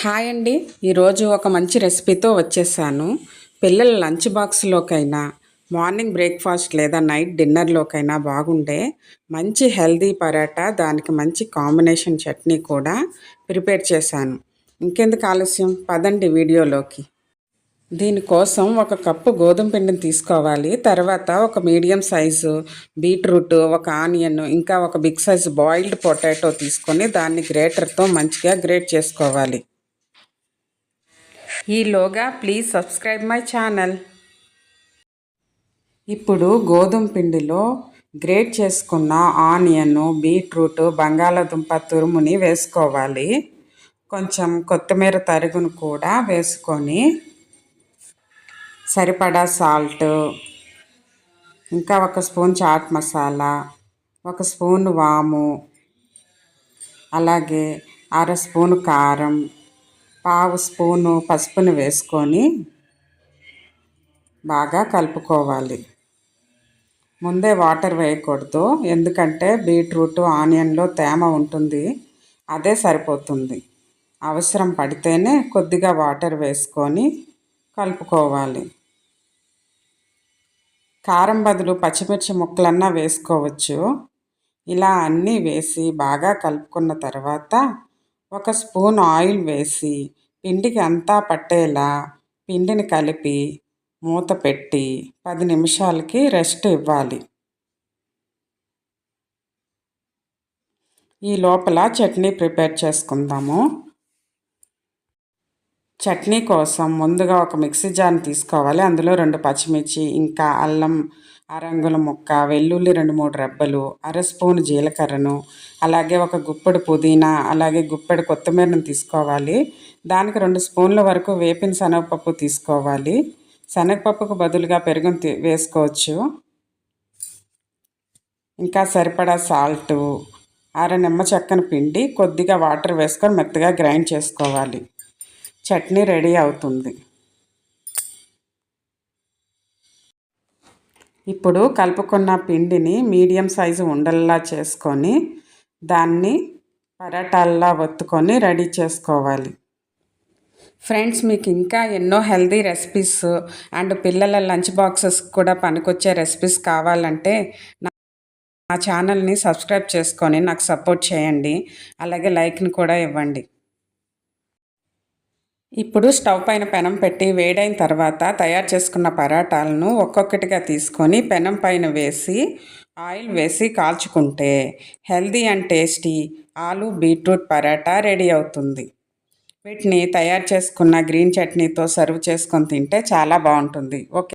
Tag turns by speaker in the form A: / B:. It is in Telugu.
A: హాయ్ అండి. ఈరోజు ఒక మంచి రెసిపీతో వచ్చేసాను. పిల్లల లంచ్ బాక్స్లోకైనా మార్నింగ్ బ్రేక్ఫాస్ట్ లేదా నైట్ డిన్నర్లోకైనా బాగుండే మంచి హెల్దీ పరాటా దానికి మంచి కాంబినేషన్ చట్నీ కూడా ప్రిపేర్ చేశాను. ఇంకెందుకు ఆలస్యం? పదండి వీడియోలోకి. దీనికోసం ఒక కప్పు గోధుమ పిండిని తీసుకోవాలి. తర్వాత ఒక మీడియం సైజు బీట్రూట్ ఒక ఆనియన్ ఇంకా ఒక బిగ్ సైజు బాయిల్డ్ పొటాటో తీసుకొని దాన్ని గ్రేటర్తో మంచిగా గ్రేట్ చేసుకోవాలి. ఈలోగా ప్లీజ్ సబ్స్క్రైబ్ మై ఛానల్ ఇప్పుడు గోధుమ పిండిలో గ్రేట్ చేసుకున్న ఆనియన్ బీట్రూట్ బంగాళాదుంప తురుముని వేసుకోవాలి. కొంచెం కొత్తిమీర తరుగును కూడా వేసుకొని సరిపడా సాల్ట్ ఇంకా ఒక స్పూన్ చాట్ మసాలా ఒక స్పూన్ వాము అలాగే అర స్పూన్ కారం పావు స్పూను పసుపును వేసుకొని బాగా కలుపుకోవాలి. ముందే వాటర్ వేయకూడదు. ఎందుకంటే బీట్రూట్ ఆనియన్లో తేమ ఉంటుంది. అదే సరిపోతుంది. అవసరం పడితేనే కొద్దిగా వాటర్ వేసుకొని కలుపుకోవాలి. కారం బదులు పచ్చిమిర్చి ముక్కలన్నా వేసుకోవచ్చు. ఇలా అన్నీ వేసి బాగా కలుపుకున్న తర్వాత ఒక స్పూన్ ఆయిల్ వేసి పిండికి అంతా పట్టేలా పిండిని కలిపి మూత పెట్టి పది నిమిషాలకి రెస్ట్ ఇవ్వాలి. ఈ లోపల చట్నీ ప్రిపేర్ చేసుకుందాము. చట్నీ కోసం ముందుగా ఒక మిక్సీ జార్ని తీసుకోవాలి. అందులో రెండు పచ్చిమిర్చి ఇంకా అల్లం అరంగుల ముక్క వెల్లుల్లి రెండు మూడు రెబ్బలు అర స్పూన్ జీలకర్రను అలాగే ఒక గుప్పెడు పుదీనా అలాగే గుప్పెడు కొత్తిమీరను తీసుకోవాలి. దానికి రెండు స్పూన్ల వరకు వేపిన శనగపప్పు తీసుకోవాలి. శనగపప్పుకు బదులుగా పెరుగును వేసుకోవచ్చు. ఇంకా సరిపడా సాల్టు అర నిమ్మ చెక్కను పిండి కొద్దిగా వాటర్ వేసుకొని మెత్తగా గ్రైండ్ చేసుకోవాలి. చట్నీ రెడీ అవుతుంది. ఇప్పుడు కలుపుకున్న పిండిని మీడియం సైజు ఉండల్లా చేసుకొని దాన్ని పరాటాల్లా ఒత్తుకొని రెడీ చేసుకోవాలి. ఫ్రెండ్స్ మీకు ఇంకా ఎన్నో హెల్దీ రెసిపీస్ అండ్ పిల్లల లంచ్ బాక్సెస్ కూడా పనికొచ్చే రెసిపీస్ కావాలంటే నా ఛానల్ని సబ్స్క్రైబ్ చేసుకొని నాకు సపోర్ట్ చేయండి. అలాగే లైక్ని కూడా ఇవ్వండి. ఇప్పుడు స్టవ్ పైన పెనం పెట్టి వేడైన తర్వాత తయారు చేసుకున్న పరాటాలను ఒక్కొక్కటిగా తీసుకొని పెనం పైన వేసి ఆయిల్ వేసి కాల్చుకుంటే healthy and tasty aloo beetroot paratha ready అవుతుంది. వీటిని తయారు చేసుకున్న గ్రీన్ చట్నీతో సర్వ్ చేసుకొని తింటే చాలా బాగుంటుంది. ఓకే.